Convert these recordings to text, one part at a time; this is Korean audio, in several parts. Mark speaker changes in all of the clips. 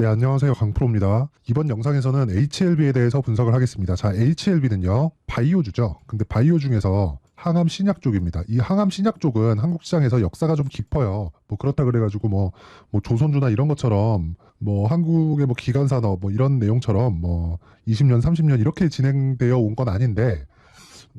Speaker 1: 네, 안녕하세요. 강프로입니다. 이번 영상에서는 HLB에 대해서 분석을 하겠습니다. 자, HLB는요, 바이오주죠. 근데 바이오 중에서 항암 신약 쪽입니다. 이 항암 신약 쪽은 한국 시장에서 역사가 좀 깊어요. 뭐 그렇다 그래가지고 뭐, 뭐 조선주나 이런 것처럼 뭐 한국의 뭐 기관 산업 뭐 이런 내용처럼 뭐 20년, 30년 이렇게 진행되어 온 건 아닌데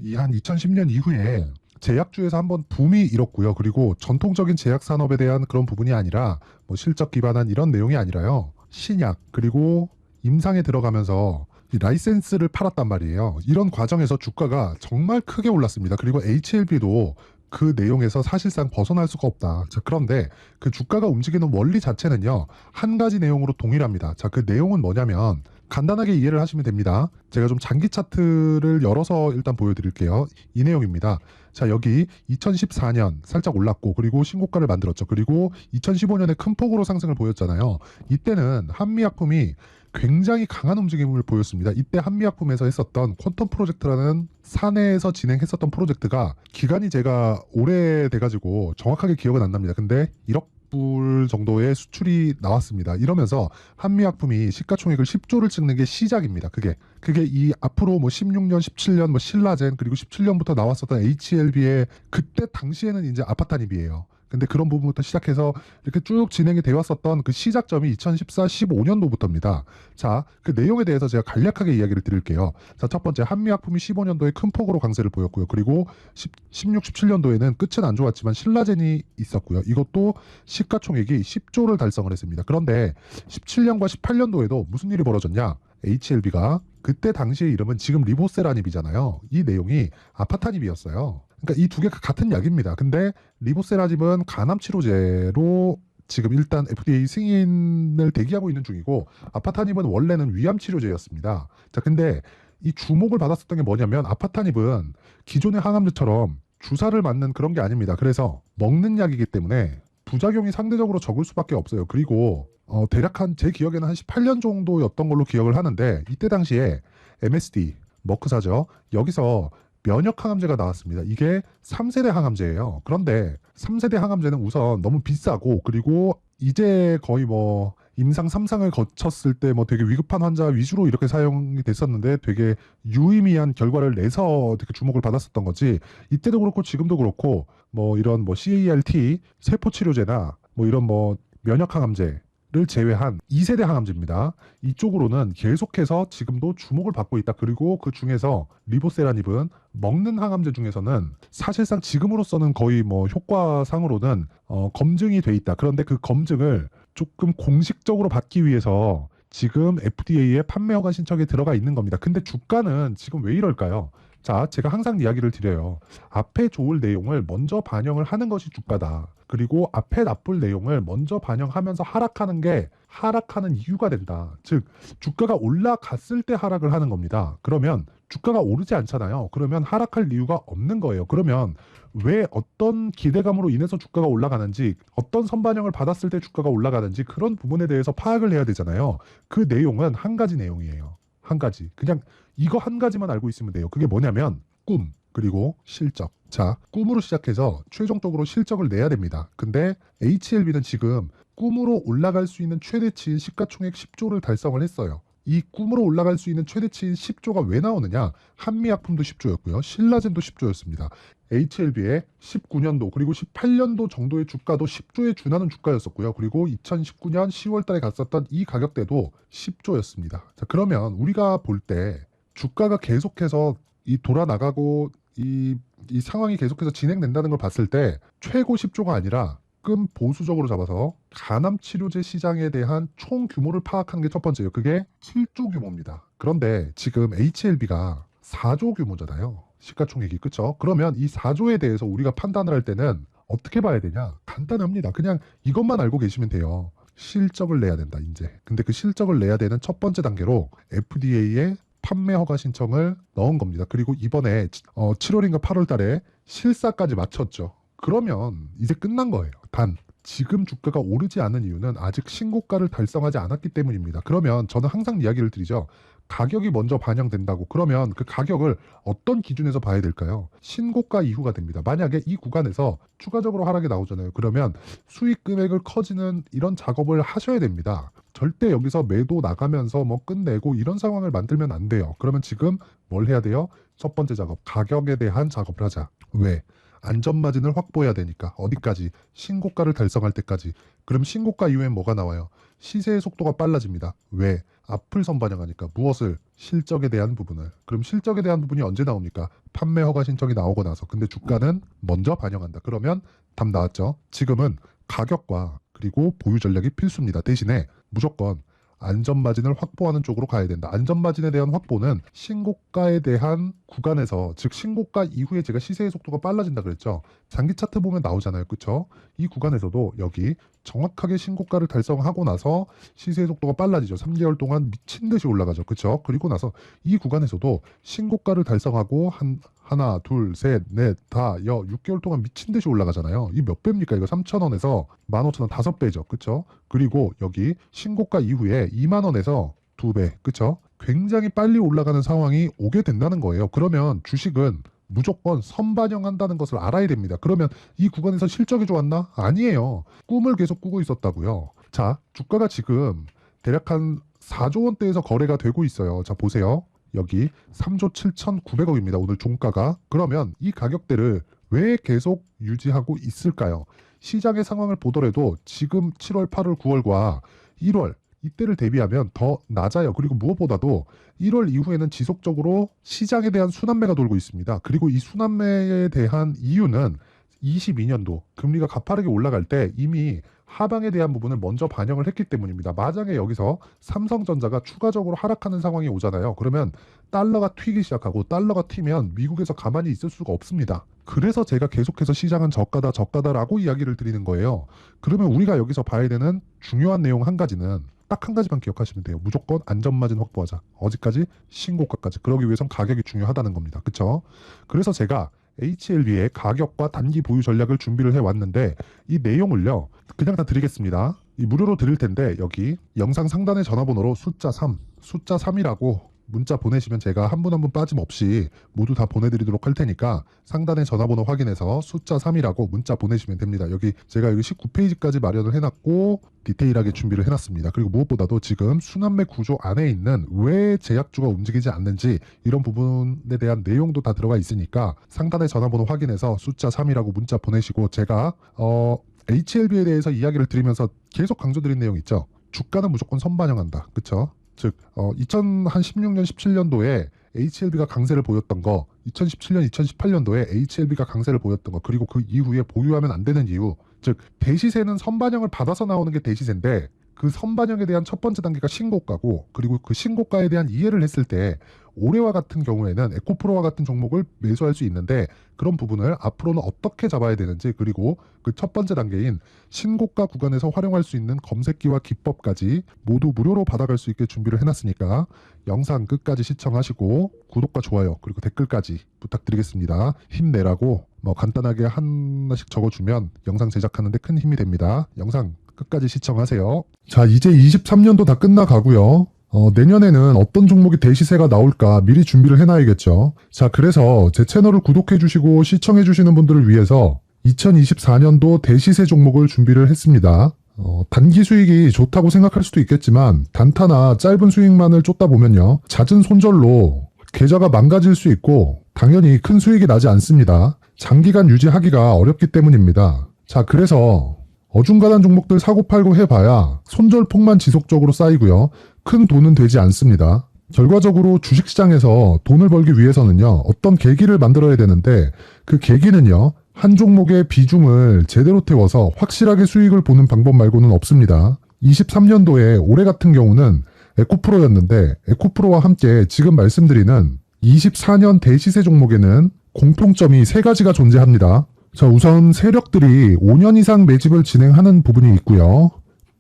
Speaker 1: 이 한 2010년 이후에 제약주에서 한번 붐이 일었고요. 그리고 전통적인 제약 산업에 대한 그런 부분이 아니라 뭐 실적 기반한 이런 내용이 아니라요. 신약 그리고 임상에 들어가면서 이 라이센스를 팔았단 말이에요. 이런 과정에서 주가가 정말 크게 올랐습니다. 그리고 HLB도 그 내용에서 사실상 벗어날 수가 없다. 자, 그런데 그 주가가 움직이는 원리 자체는요, 한 가지 내용으로 동일합니다. 자, 그 내용은 뭐냐면, 간단하게 이해를 하시면 됩니다. 제가 좀 장기 차트를 열어서 일단 보여드릴게요. 이 내용입니다. 자, 여기 2014년 살짝 올랐고, 그리고 신고가를 만들었죠. 그리고 2015년에 큰 폭으로 상승을 보였잖아요. 이때는 한미약품이 굉장히 강한 움직임을 보였습니다. 이때 한미약품에서 했었던 퀀텀 프로젝트라는 사내에서 진행했었던 프로젝트가 기간이 제가 오래돼가지고 정확하게 기억은 안 납니다. 근데 1억 불 정도의 수출이 나왔습니다. 이러면서 한미약품이 시가총액을 10조를 찍는 게 시작입니다. 그게 그게 이 앞으로 뭐 16년, 17년 뭐 신라젠 그리고 17년부터 나왔었던 HLB의 그때 당시에는 이제 아파타닙이에요. 근데 그런 부분부터 시작해서 이렇게 쭉 진행이 되어 왔었던 그 시작점이 2014, 15년도부터입니다. 자, 그 내용에 대해서 제가 간략하게 이야기를 드릴게요. 자, 첫 번째 한미약품이 15년도에 큰 폭으로 강세를 보였고요. 그리고 10, 16, 17년도에는 끝은 안 좋았지만 신라젠이 있었고요. 이것도 시가총액이 10조를 달성을 했습니다. 그런데 17년과 18년도에도 무슨 일이 벌어졌냐? HLB가 그때 당시의 이름은 지금 리보세라닙이잖아요. 이 내용이 아파타닙이었어요. 그러니까 이 두 개가 같은 약입니다. 근데 리보세라닙은 간암 치료제로 지금 일단 FDA 승인을 대기하고 있는 중이고 아파타닙은 원래는 위암 치료제였습니다. 자, 근데 이 주목을 받았었던 게 뭐냐면 아파타닙은 기존의 항암제처럼 주사를 맞는 그런 게 아닙니다. 그래서 먹는 약이기 때문에 부작용이 상대적으로 적을 수밖에 없어요. 그리고 어, 대략 한 제 기억에는 한 18년 정도였던 걸로 기억을 하는데 이때 당시에 MSD 머크사죠. 여기서 면역 항암제가 나왔습니다. 이게 3세대 항암제예요. 그런데 3세대 항암제는 우선 너무 비싸고 그리고 이제 거의 뭐 임상 3상을 거쳤을 때 뭐 되게 위급한 환자 위주로 이렇게 사용이 됐었는데 되게 유의미한 결과를 내서 되게 주목을 받았었던 거지. 이때도 그렇고 지금도 그렇고 뭐 이런 뭐 CAR-T 세포 치료제나 뭐 이런 뭐 면역 항암제 를 제외한 2세대 항암제입니다. 이쪽으로는 계속해서 지금도 주목을 받고 있다. 그리고 그 중에서 리보세라닙은 먹는 항암제 중에서는 사실상 지금으로서는 거의 뭐 효과상으로는 어, 검증이 돼 있다. 그런데 그 검증을 조금 공식적으로 받기 위해서 지금 FDA의 판매 허가 신청에 들어가 있는 겁니다. 근데 주가는 지금 왜 이럴까요? 자, 제가 항상 이야기를 드려요. 앞에 좋을 내용을 먼저 반영을 하는 것이 주가다. 그리고 앞에 나쁠 내용을 먼저 반영하면서 하락하는 게 하락하는 이유가 된다. 즉, 주가가 올라갔을 때 하락을 하는 겁니다. 그러면 주가가 오르지 않잖아요. 그러면 하락할 이유가 없는 거예요. 그러면 왜 어떤 기대감으로 인해서 주가가 올라가는지, 어떤 선반영을 받았을 때 주가가 올라가는지 그런 부분에 대해서 파악을 해야 되잖아요. 그 내용은 한 가지 내용이에요. 한 가지. 그냥 이거 한 가지만 알고 있으면 돼요. 그게 뭐냐면 꿈 그리고 실적. 자, 꿈으로 시작해서 최종적으로 실적을 내야 됩니다. 근데 HLB는 지금 꿈으로 올라갈 수 있는 최대치인 시가총액 10조를 달성을 했어요. 이 꿈으로 올라갈 수 있는 최대치인 10조가 왜 나오느냐? 한미약품도 10조였고요. 신라젠도 10조였습니다. HLB의 19년도 그리고 18년도 정도의 주가도 10조에 준하는 주가였었고요. 그리고 2019년 10월 달에 갔었던 이 가격대도 10조였습니다. 자, 그러면 우리가 볼 때 주가가 계속해서 이 돌아 나가고 이, 이 상황이 계속해서 진행된다는 걸 봤을 때 최고 10조가 아니라 조금 보수적으로 잡아서 간암 치료제 시장에 대한 총 규모를 파악하는 게 첫 번째예요. 그게 7조 규모입니다. 그런데 지금 HLB가 4조 규모잖아요. 시가총액이 그쵸? 그러면 이 4조에 대해서 우리가 판단을 할 때는 어떻게 봐야 되냐? 간단합니다. 그냥 이것만 알고 계시면 돼요. 실적을 내야 된다, 이제. 근데 그 실적을 내야 되는 첫 번째 단계로 FDA의 판매 허가 신청을 넣은 겁니다. 그리고 이번에 어, 7월인가 8월 달에 실사까지 마쳤죠. 그러면 이제 끝난 거예요. 단 지금 주가가 오르지 않은 이유는 아직 신고가를 달성하지 않았기 때문입니다. 그러면 저는 항상 이야기를 드리죠. 가격이 먼저 반영된다고 그러면 그 가격을 어떤 기준에서 봐야 될까요? 신고가 이후가 됩니다. 만약에 이 구간에서 추가적으로 하락이 나오잖아요. 그러면 수익 금액을 커지는 이런 작업을 하셔야 됩니다. 절대 여기서 매도 나가면서 뭐 끝내고 이런 상황을 만들면 안 돼요. 그러면 지금 뭘 해야 돼요? 첫 번째 작업, 가격에 대한 작업을 하자. 왜? 안전마진을 확보해야 되니까 어디까지 신고가를 달성할 때까지. 그럼 신고가 이후엔 뭐가 나와요? 시세의 속도가 빨라집니다. 왜? 앞을 선반영하니까 무엇을? 실적에 대한 부분을. 그럼 실적에 대한 부분이 언제 나옵니까? 판매 허가 신청이 나오고 나서. 근데 주가는 먼저 반영한다. 그러면 답 나왔죠? 지금은 가격과 그리고 보유 전략이 필수입니다. 대신에 무조건 안전 마진을 확보하는 쪽으로 가야 된다. 안전 마진에 대한 확보는 신고가에 대한 구간에서 즉 신고가 이후에 제가 시세의 속도가 빨라진다 그랬죠. 장기 차트 보면 나오잖아요. 그렇죠? 이 구간에서도 여기 정확하게 신고가를 달성하고 나서 시세의 속도가 빨라지죠. 3개월 동안 미친 듯이 올라가죠. 그렇죠? 그리고 나서 이 구간에서도 신고가를 달성하고 한 하나, 둘, 셋, 넷, 다, 여, 6개월 동안 미친 듯이 올라가잖아요. 이 몇 배입니까? 이거 3,000원에서 15,000원 다섯 배죠. 그쵸? 그리고 여기 신고가 이후에 2만원에서 두 배. 그쵸? 굉장히 빨리 올라가는 상황이 오게 된다는 거예요. 그러면 주식은 무조건 선반영한다는 것을 알아야 됩니다. 그러면 이 구간에서 실적이 좋았나? 아니에요. 꿈을 계속 꾸고 있었다고요. 자, 주가가 지금 대략 한 4조 원대에서 거래가 되고 있어요. 자, 보세요. 여기 3조 7,900억입니다. 오늘 종가가. 그러면 이 가격대를 왜 계속 유지하고 있을까요? 시장의 상황을 보더라도 지금 7월, 8월, 9월과 1월 이때를 대비하면 더 낮아요. 그리고 무엇보다도 1월 이후에는 지속적으로 시장에 대한 순환매가 돌고 있습니다. 그리고 이 순환매에 대한 이유는 22년도 금리가 가파르게 올라갈 때 이미 하방에 대한 부분을 먼저 반영을 했기 때문입니다. 마장에 여기서 삼성전자가 추가적으로 하락하는 상황이 오잖아요. 그러면 달러가 튀기 시작하고 달러가 튀면 미국에서 가만히 있을 수가 없습니다. 그래서 제가 계속해서 시장은 저가다 저가다라고 이야기를 드리는 거예요. 그러면 우리가 여기서 봐야 되는 중요한 내용 한 가지는 딱 한 가지만 기억하시면 돼요. 무조건 안전마진 확보하자. 어디까지? 신고가까지. 그러기 위해선 가격이 중요하다는 겁니다. 그쵸? 그래서 제가 HLB의 가격과 단기 보유 전략을 준비를 해왔는데 이 내용을요 그냥 다 드리겠습니다. 이 무료로 드릴 텐데 여기 영상 상단의 전화번호로 숫자 3 숫자 3이라고 문자 보내시면 제가 한 분 한 분 빠짐없이 모두 다 보내드리도록 할 테니까 상단의 전화번호 확인해서 숫자 3이라고 문자 보내시면 됩니다. 여기 제가 여기 19페이지까지 마련을 해놨고 디테일하게 준비를 해놨습니다. 그리고 무엇보다도 지금 순환매 구조 안에 있는 왜 제약주가 움직이지 않는지 이런 부분에 대한 내용도 다 들어가 있으니까 상단의 전화번호 확인해서 숫자 3이라고 문자 보내시고 제가 어 HLB에 대해서 이야기를 드리면서 계속 강조드린 내용 있죠. 주가는 무조건 선반영한다. 그쵸? 즉, 어, 2016년, 17년도에 HLB가 강세를 보였던 거, 2017년, 2018년도에 HLB가 강세를 보였던 거, 그리고 그 이후에 보유하면 안 되는 이유, 즉 대시세는 선반영을 받아서 나오는 게 대시세인데 그 선반영에 대한 첫 번째 단계가 신고가고 그리고 그 신고가에 대한 이해를 했을 때 올해와 같은 경우에는 에코프로와 같은 종목을 매수할 수 있는데 그런 부분을 앞으로는 어떻게 잡아야 되는지 그리고 그 첫 번째 단계인 신고가 구간에서 활용할 수 있는 검색기와 기법까지 모두 무료로 받아갈 수 있게 준비를 해놨으니까 영상 끝까지 시청하시고 구독과 좋아요 그리고 댓글까지 부탁드리겠습니다. 힘내라고 뭐 간단하게 하나씩 적어주면 영상 제작하는데 큰 힘이 됩니다. 영상 끝까지 시청하세요. 자, 이제 23년도 다 끝나가고요. 어, 내년에는 어떤 종목이 대시세가 나올까 미리 준비를 해놔야겠죠. 자, 그래서 제 채널을 구독해주시고 시청해주시는 분들을 위해서 2024년도 대시세 종목을 준비를 했습니다. 어, 단기 수익이 좋다고 생각할 수도 있겠지만 단타나 짧은 수익만을 쫓다 보면요. 잦은 손절로 계좌가 망가질 수 있고 당연히 큰 수익이 나지 않습니다. 장기간 유지하기가 어렵기 때문입니다. 자, 그래서 어중간한 종목들 사고 팔고 해봐야 손절폭만 지속적으로 쌓이고요. 큰 돈은 되지 않습니다. 결과적으로 주식시장에서 돈을 벌기 위해서는요, 어떤 계기를 만들어야 되는데, 그 계기는요, 한 종목의 비중을 제대로 태워서 확실하게 수익을 보는 방법 말고는 없습니다. 23년도에 올해 같은 경우는 에코프로였는데, 에코프로와 함께 지금 말씀드리는 24년 대시세 종목에는 공통점이 세 가지가 존재합니다. 자, 우선 세력들이 5년 이상 매집을 진행하는 부분이 있고요.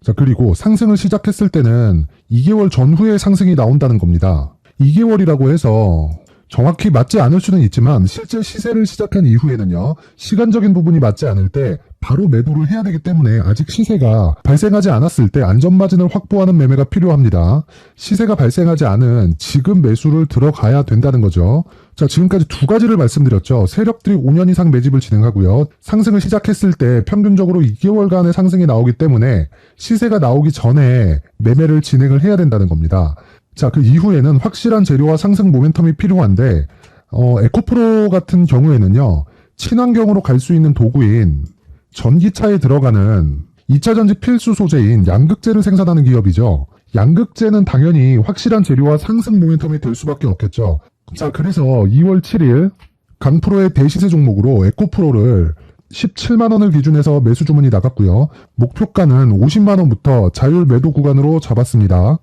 Speaker 1: 자, 그리고 상승을 시작했을 때는 2개월 전후에 상승이 나온다는 겁니다. 2개월이라고 해서 정확히 맞지 않을 수는 있지만 실제 시세를 시작한 이후에는요. 시간적인 부분이 맞지 않을 때 바로 매도를 해야 되기 때문에 아직 시세가 발생하지 않았을 때 안전마진을 확보하는 매매가 필요합니다. 시세가 발생하지 않은 지금 매수를 들어가야 된다는 거죠. 자, 지금까지 두 가지를 말씀드렸죠. 세력들이 5년 이상 매집을 진행하고요. 상승을 시작했을 때 평균적으로 2개월간의 상승이 나오기 때문에 시세가 나오기 전에 매매를 진행을 해야 된다는 겁니다. 자, 그 이후에는 확실한 재료와 상승 모멘텀이 필요한데, 어, 에코프로 같은 경우에는요, 친환경으로 갈 수 있는 도구인 전기차에 들어가는 2차 전지 필수 소재인 양극재를 생산하는 기업이죠. 양극재는 당연히 확실한 재료와 상승 모멘텀이 될 수밖에 없겠죠. 자, 그래서 2월 7일 강프로의 대시세 종목으로 에코프로를 17만 원을 기준해서 매수 주문이 나갔고요. 목표가는 50만 원부터 자율 매도 구간으로 잡았습니다.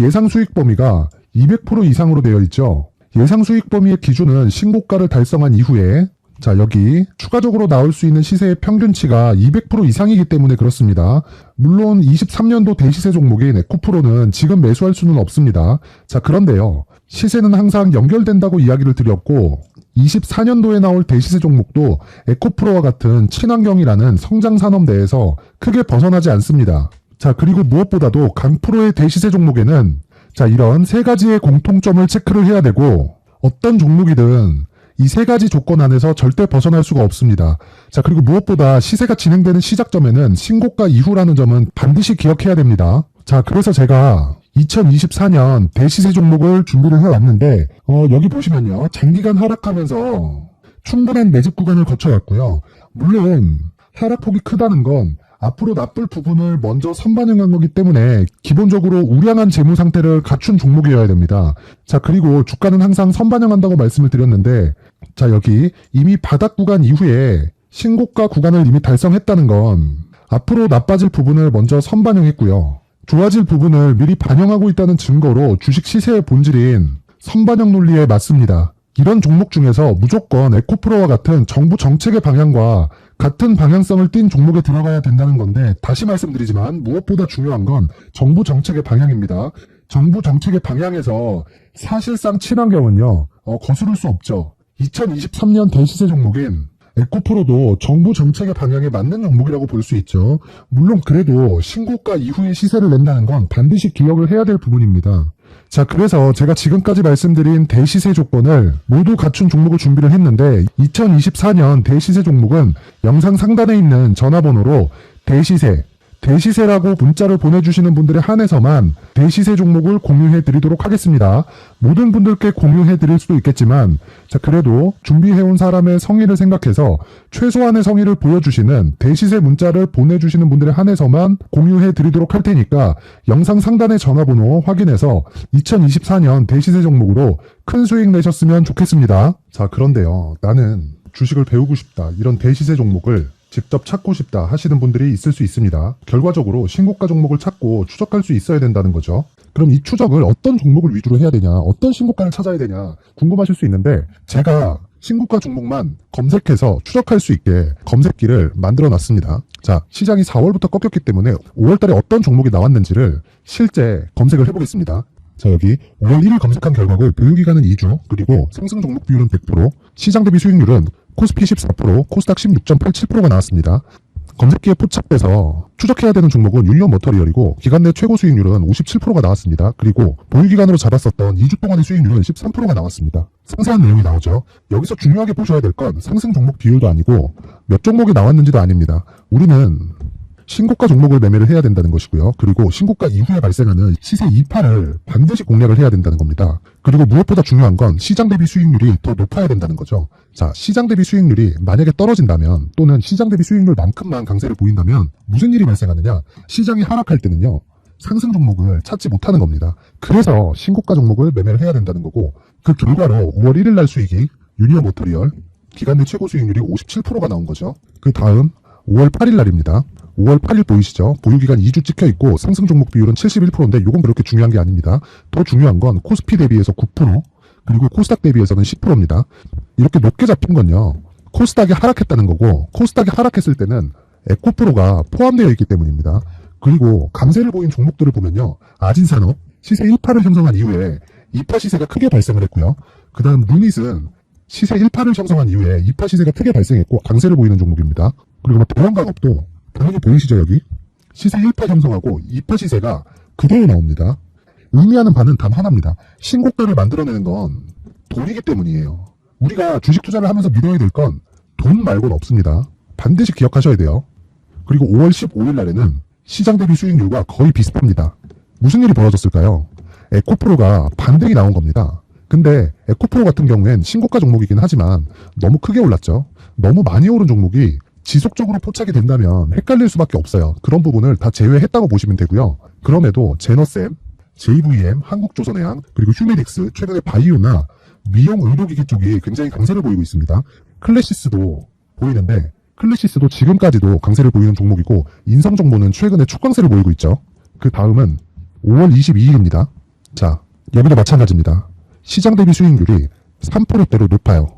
Speaker 1: 예상 수익 범위가 200% 이상으로 되어 있죠. 예상 수익 범위의 기준은 신고가를 달성한 이후에 자 여기 추가적으로 나올 수 있는 시세의 평균치가 200% 이상이기 때문에 그렇습니다. 물론 23년도 대시세 종목인 에코프로는 지금 매수할 수는 없습니다. 자 그런데요. 시세는 항상 연결된다고 이야기를 드렸고 24년도에 나올 대시세 종목도 에코프로와 같은 친환경이라는 성장 산업대에서 크게 벗어나지 않습니다. 자, 그리고 무엇보다도 강프로의 대시세 종목에는 자, 이런 세 가지의 공통점을 체크를 해야 되고 어떤 종목이든 이 세 가지 조건 안에서 절대 벗어날 수가 없습니다. 자, 그리고 무엇보다 시세가 진행되는 시작점에는 신고가 이후라는 점은 반드시 기억해야 됩니다. 자, 그래서 제가 2024년 대시세 종목을 준비를 해왔는데, 어, 여기 보시면요. 장기간 하락하면서 충분한 매집 구간을 거쳐왔고요. 물론, 하락폭이 크다는 건 앞으로 나쁠 부분을 먼저 선반영한 거기 때문에 기본적으로 우량한 재무 상태를 갖춘 종목이어야 됩니다. 자, 그리고 주가는 항상 선반영한다고 말씀을 드렸는데, 자, 여기 이미 바닥 구간 이후에 신고가 구간을 이미 달성했다는 건 앞으로 나빠질 부분을 먼저 선반영했고요. 좋아질 부분을 미리 반영하고 있다는 증거로 주식 시세의 본질인 선반영 논리에 맞습니다. 이런 종목 중에서 무조건 에코프로와 같은 정부 정책의 방향과 같은 방향성을 띈 종목에 들어가야 된다는 건데 다시 말씀드리지만 무엇보다 중요한 건 정부 정책의 방향입니다. 정부 정책의 방향에서 사실상 친환경은요 어, 거스를 수 없죠. 2023년 대시세 종목인 에코프로도 정부 정책의 방향에 맞는 종목이라고 볼 수 있죠. 물론 그래도 신고가 이후에 시세를 낸다는 건 반드시 기억을 해야 될 부분입니다. 자, 그래서 제가 지금까지 말씀드린 대시세 조건을 모두 갖춘 종목을 준비를 했는데 2024년 대시세 종목은 영상 상단에 있는 전화번호로 대시세 대시세라고 문자를 보내주시는 분들에 한해서만 대시세 종목을 공유해 드리도록 하겠습니다. 모든 분들께 공유해 드릴 수도 있겠지만, 자, 그래도 준비해온 사람의 성의를 생각해서 최소한의 성의를 보여주시는 대시세 문자를 보내주시는 분들에 한해서만 공유해 드리도록 할 테니까 영상 상단의 전화번호 확인해서 2024년 대시세 종목으로 큰 수익 내셨으면 좋겠습니다. 자, 그런데요. 나는 주식을 배우고 싶다. 이런 대시세 종목을 직접 찾고 싶다 하시는 분들이 있을 수 있습니다. 결과적으로 신고가 종목을 찾고 추적할 수 있어야 된다는 거죠. 그럼 이 추적을 어떤 종목을 위주로 해야 되냐, 어떤 신고가를 찾아야 되냐 궁금하실 수 있는데 제가 신고가 종목만 검색해서 추적할 수 있게 검색기를 만들어 놨습니다. 자, 시장이 4월부터 꺾였기 때문에 5월 달에 어떤 종목이 나왔는지를 실제 검색을 해보겠습니다. 자, 여기 5월 1일 검색한 결과를 보유기간은 2주, 그리고 상승 종목 비율은 100%, 시장 대비 수익률은 코스피 14%, 코스닥 16.87%가 나왔습니다. 검색기에 포착돼서 추적해야 되는 종목은 율리언 머터리얼이고 기간 내 최고 수익률은 57%가 나왔습니다. 그리고 보유기간으로 잡았었던 2주 동안의 수익률은 13%가 나왔습니다. 상세한 내용이 나오죠. 여기서 중요하게 보셔야 될 건 상승 종목 비율도 아니고 몇 종목이 나왔는지도 아닙니다. 우리는 신고가 종목을 매매를 해야 된다는 것이고요. 그리고 신고가 이후에 발생하는 시세 이파를 반드시 공략을 해야 된다는 겁니다. 그리고 무엇보다 중요한 건 시장 대비 수익률이 더 높아야 된다는 거죠. 자, 시장 대비 수익률이 만약에 떨어진다면 또는 시장 대비 수익률만큼만 강세를 보인다면 무슨 일이 발생하느냐? 시장이 하락할 때는요. 상승 종목을 찾지 못하는 겁니다. 그래서 신고가 종목을 매매를 해야 된다는 거고 그 결과로 5월 1일 날 수익이 유니어 모터리얼 기간 내 최고 수익률이 57%가 나온 거죠. 그 다음 5월 8일 날입니다. 5월 8일 보이시죠? 보유기간 2주 찍혀 있고 상승 종목 비율은 71%인데 이건 그렇게 중요한 게 아닙니다. 더 중요한 건 코스피 대비해서 9% 그리고 코스닥 대비해서는 10%입니다. 이렇게 높게 잡힌 건요. 코스닥이 하락했다는 거고 코스닥이 하락했을 때는 에코프로가 포함되어 있기 때문입니다. 그리고 강세를 보인 종목들을 보면요. 아진산업 시세 1파를 형성한 이후에 2파 시세가 크게 발생을 했고요. 그 다음 루닛은 시세 1파를 형성한 이후에 2파 시세가 크게 발생했고 강세를 보이는 종목입니다. 그리고 뭐 대형가업도 당연히 보이시죠 여기? 시세 1파 형성하고 2파 시세가 그대로 나옵니다. 의미하는 바는 단 하나입니다. 신고가를 만들어내는 건 돈이기 때문이에요. 우리가 주식 투자를 하면서 믿어야 될 건 돈 말고는 없습니다. 반드시 기억하셔야 돼요. 그리고 5월 15일 날에는 시장 대비 수익률과 거의 비슷합니다. 무슨 일이 벌어졌을까요? 에코프로가 반등이 나온 겁니다. 근데 에코프로 같은 경우엔 신고가 종목이긴 하지만 너무 크게 올랐죠. 너무 많이 오른 종목이 지속적으로 포착이 된다면 헷갈릴 수밖에 없어요. 그런 부분을 다 제외했다고 보시면 되고요. 그럼에도 제너셈, JVM, 한국조선해양, 그리고 휴메닉스, 최근에 바이오나 미용 의료기기 쪽이 굉장히 강세를 보이고 있습니다. 클래시스도 보이는데 클래시스도 지금까지도 강세를 보이는 종목이고 인성 정보는 최근에 초강세를 보이고 있죠. 그 다음은 5월 22일입니다. 자, 여기도 마찬가지입니다. 시장 대비 수익률이 3%대로 높아요.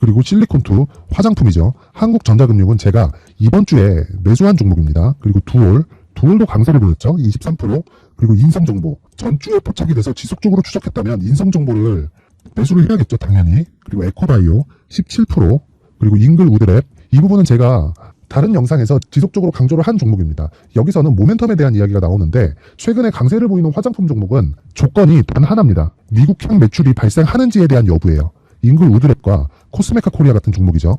Speaker 1: 그리고 실리콘2 화장품이죠. 한국전자금융은 제가 이번 주에 매수한 종목입니다. 그리고 두올, 두올도 강세를 보였죠. 23%. 그리고 인성정보. 전주에 포착이 돼서 지속적으로 추적했다면 인성정보를 매수를 해야겠죠. 당연히. 그리고 에코바이오 17%. 그리고 잉글 우드랩. 이 부분은 제가 다른 영상에서 지속적으로 강조를 한 종목입니다. 여기서는 모멘텀에 대한 이야기가 나오는데 최근에 강세를 보이는 화장품 종목은 조건이 단 하나입니다. 미국형 매출이 발생하는지에 대한 여부예요. 잉글 우드랩과 코스메카 코리아 같은 종목이죠.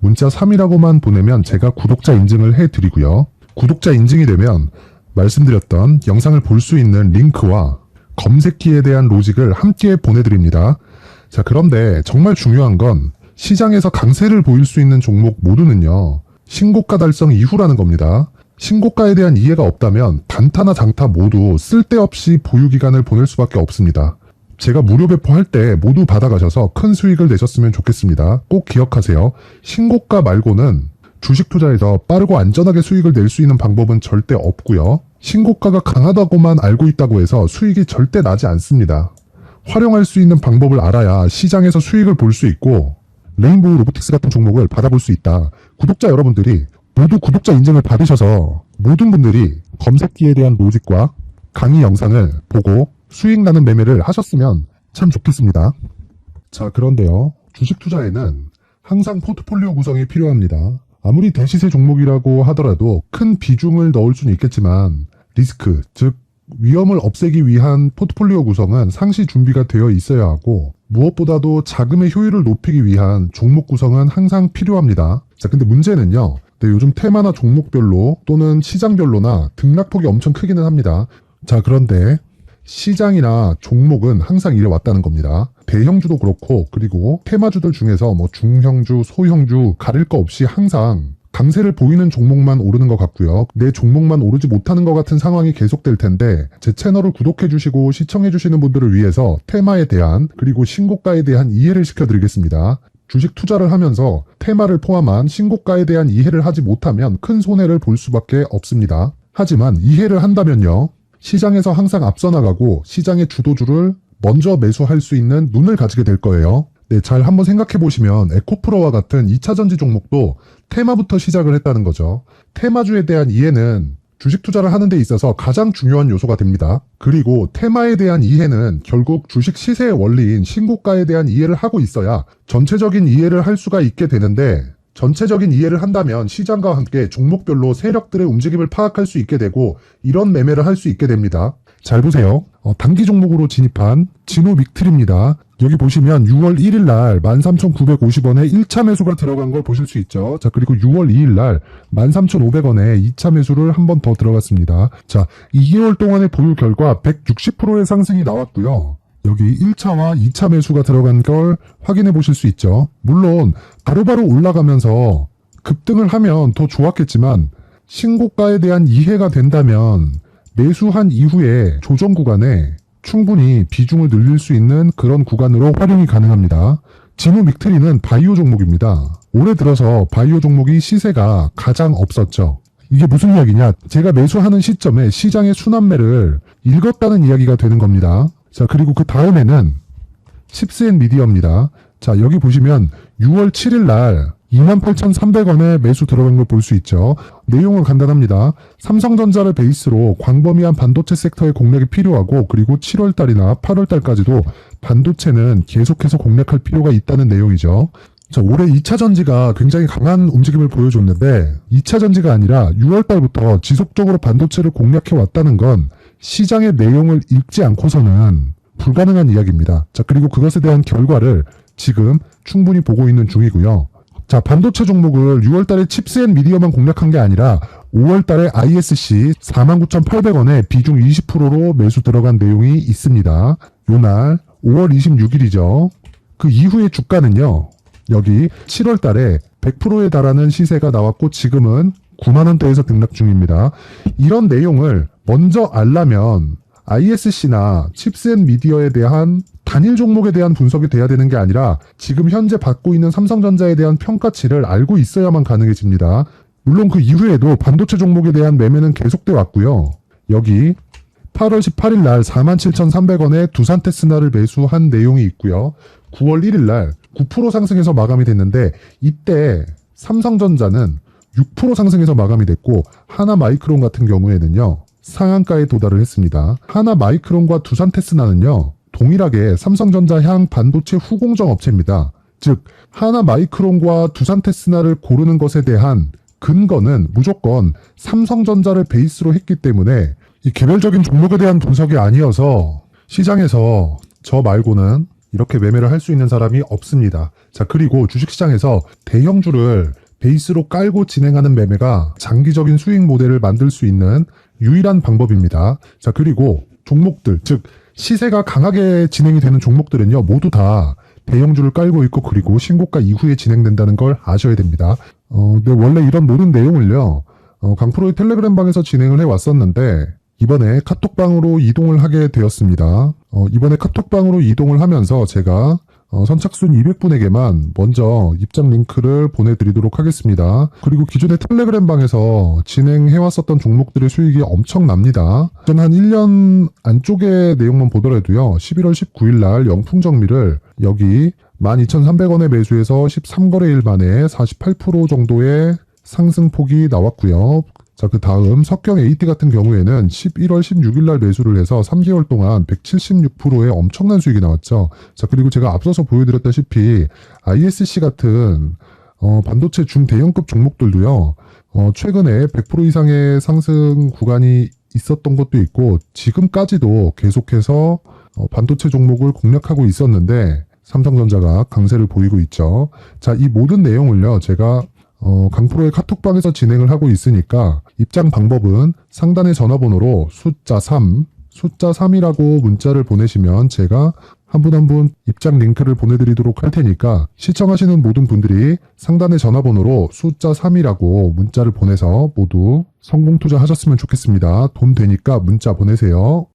Speaker 1: 문자 3이라고만 보내면 제가 구독자 인증을 해드리고요. 구독자 인증이 되면 말씀드렸던 영상을 볼 수 있는 링크와 검색기에 대한 로직을 함께 보내드립니다. 자, 그런데 정말 중요한 건 시장에서 강세를 보일 수 있는 종목 모두는요, 신고가 달성 이후라는 겁니다. 신고가에 대한 이해가 없다면 단타나 장타 모두 쓸데없이 보유기간을 보낼 수밖에 없습니다. 제가 무료 배포할 때 모두 받아가셔서 큰 수익을 내셨으면 좋겠습니다. 꼭 기억하세요. 신고가 말고는 주식 투자에서 빠르고 안전하게 수익을 낼 수 있는 방법은 절대 없고요. 신고가가 강하다고만 알고 있다고 해서 수익이 절대 나지 않습니다. 활용할 수 있는 방법을 알아야 시장에서 수익을 볼 수 있고 레인보우 로보틱스 같은 종목을 받아볼 수 있다. 구독자 여러분들이 모두 구독자 인증을 받으셔서 모든 분들이 검색기에 대한 로직과 강의 영상을 보고 수익 나는 매매를 하셨으면 참 좋겠습니다. 자, 그런데요. 주식 투자에는 항상 포트폴리오 구성이 필요합니다. 아무리 대시세 종목이라고 하더라도 큰 비중을 넣을 수는 있겠지만 리스크, 즉 위험을 없애기 위한 포트폴리오 구성은 상시 준비가 되어 있어야 하고 무엇보다도 자금의 효율을 높이기 위한 종목 구성은 항상 필요합니다. 자, 근데 문제는요. 네, 요즘 테마나 종목별로 또는 시장별로나 등락폭이 엄청 크기는 합니다. 자, 그런데 시장이나 종목은 항상 이래 왔다는 겁니다. 대형주도 그렇고 그리고 테마주들 중에서 뭐 중형주, 소형주 가릴 거 없이 항상 강세를 보이는 종목만 오르는 것 같고요. 내 종목만 오르지 못하는 것 같은 상황이 계속될 텐데 제 채널을 구독해 주시고 시청해 주시는 분들을 위해서 테마에 대한 그리고 신고가에 대한 이해를 시켜드리겠습니다. 주식 투자를 하면서 테마를 포함한 신고가에 대한 이해를 하지 못하면 큰 손해를 볼 수밖에 없습니다. 하지만 이해를 한다면요. 시장에서 항상 앞서 나가고 시장의 주도주를 먼저 매수할 수 있는 눈을 가지게 될 거예요. 네, 잘 한번 생각해 보시면 에코프로와 같은 2차 전지 종목도 테마부터 시작을 했다는 거죠. 테마주에 대한 이해는 주식 투자를 하는 데 있어서 가장 중요한 요소가 됩니다. 그리고 테마에 대한 이해는 결국 주식 시세의 원리인 신고가에 대한 이해를 하고 있어야 전체적인 이해를 할 수가 있게 되는데 전체적인 이해를 한다면 시장과 함께 종목별로 세력들의 움직임을 파악할 수 있게 되고 이런 매매를 할 수 있게 됩니다. 잘 보세요. 어, 단기 종목으로 진입한 진호 믹틀입니다. 여기 보시면 6월 1일 날 13,950원에 1차 매수가 들어간 걸 보실 수 있죠. 자, 그리고 6월 2일 날 13,500원에 2차 매수를 한 번 더 들어갔습니다. 자, 2개월 동안의 보유 결과 160%의 상승이 나왔고요. 여기 1차와 2차 매수가 들어간 걸 확인해 보실 수 있죠. 물론 바로바로 올라가면서 급등을 하면 더 좋았겠지만 신고가에 대한 이해가 된다면 매수한 이후에 조정 구간에 충분히 비중을 늘릴 수 있는 그런 구간으로 활용이 가능합니다. 진우 믹트리는 바이오 종목입니다. 올해 들어서 바이오 종목이 시세가 가장 없었죠. 이게 무슨 이야기냐? 제가 매수하는 시점에 시장의 순환매를 읽었다는 이야기가 되는 겁니다. 자, 그리고 그 다음에는 칩스앤 미디어입니다. 자, 여기 보시면 6월 7일 날 28,300원에 매수 들어간 걸 볼 수 있죠. 내용은 간단합니다. 삼성전자를 베이스로 광범위한 반도체 섹터의 공략이 필요하고 그리고 7월 달이나 8월 달까지도 반도체는 계속해서 공략할 필요가 있다는 내용이죠. 자, 올해 2차 전지가 굉장히 강한 움직임을 보여줬는데 2차 전지가 아니라 6월 달부터 지속적으로 반도체를 공략해 왔다는 건 시장의 내용을 읽지 않고서는 불가능한 이야기입니다. 자, 그리고 그것에 대한 결과를 지금 충분히 보고 있는 중이고요. 자, 반도체 종목을 6월 달에 칩스 앤 미디어만 공략한 게 아니라 5월 달에 ISC 49,800원에 비중 20%로 매수 들어간 내용이 있습니다. 요날 5월 26일이죠. 그 이후의 주가는요. 여기 7월 달에 100%에 달하는 시세가 나왔고 지금은 9만 원대에서 등락 중입니다. 이런 내용을 먼저 알려면 ISC나 칩스앤 미디어에 대한 단일 종목에 대한 분석이 돼야 되는 게 아니라 지금 현재 받고 있는 삼성전자에 대한 평가치를 알고 있어야만 가능해집니다. 물론 그 이후에도 반도체 종목에 대한 매매는 계속돼 왔고요. 여기 8월 18일 날 47,300원에 두산 테스나를 매수한 내용이 있고요. 9월 1일 날 9% 상승해서 마감이 됐는데 이때 삼성전자는 6% 상승해서 마감이 됐고 하나 마이크론 같은 경우에는요. 상한가에 도달을 했습니다. 하나 마이크론과 두산 테스나는요. 동일하게 삼성전자 향 반도체 후공정 업체입니다. 즉 하나 마이크론과 두산 테스나를 고르는 것에 대한 근거는 무조건 삼성전자를 베이스로 했기 때문에 이 개별적인 종목에 대한 분석이 아니어서 시장에서 저 말고는 이렇게 매매를 할 수 있는 사람이 없습니다. 자, 그리고 주식시장에서 대형주를 베이스로 깔고 진행하는 매매가 장기적인 수익 모델을 만들 수 있는 유일한 방법입니다. 자, 그리고 종목들, 즉, 시세가 강하게 진행이 되는 종목들은요, 모두 다 대형주를 깔고 있고, 그리고 신고가 이후에 진행된다는 걸 아셔야 됩니다. 어, 근데 원래 이런 모든 내용을요, 어, 강프로의 텔레그램 방에서 진행을 해 왔었는데, 이번에 카톡방으로 이동을 하게 되었습니다. 어, 이번에 카톡방으로 이동을 하면서 제가 어, 선착순 200분에게만 먼저 입장 링크를 보내드리도록 하겠습니다. 그리고 기존의 텔레그램 방에서 진행해왔었던 종목들의 수익이 엄청납니다. 전 한 1년 안쪽의 내용만 보더라도요. 11월 19일 날 영풍정미를 여기 12,300원에 매수해서 13거래일 만에 48% 정도의 상승폭이 나왔고요. 자, 그 다음 석경 AT 같은 경우에는 11월 16일 날 매수를 해서 3개월 동안 176%의 엄청난 수익이 나왔죠. 자, 그리고 제가 앞서서 보여드렸다시피 ISC 같은 어, 반도체 중대형급 종목들도요. 어, 최근에 100% 이상의 상승 구간이 있었던 것도 있고 지금까지도 계속해서 어, 반도체 종목을 공략하고 있었는데 삼성전자가 강세를 보이고 있죠. 자, 이 모든 내용을요. 제가 어, 강프로의 카톡방에서 진행을 하고 있으니까 입장 방법은 상단의 전화번호로 숫자 3, 숫자 3이라고 문자를 보내시면 제가 한분 한 분 입장 링크를 보내드리도록 할 테니까 시청하시는 모든 분들이 상단의 전화번호로 숫자 3이라고 문자를 보내서 모두 성공 투자하셨으면 좋겠습니다. 돈 되니까 문자 보내세요.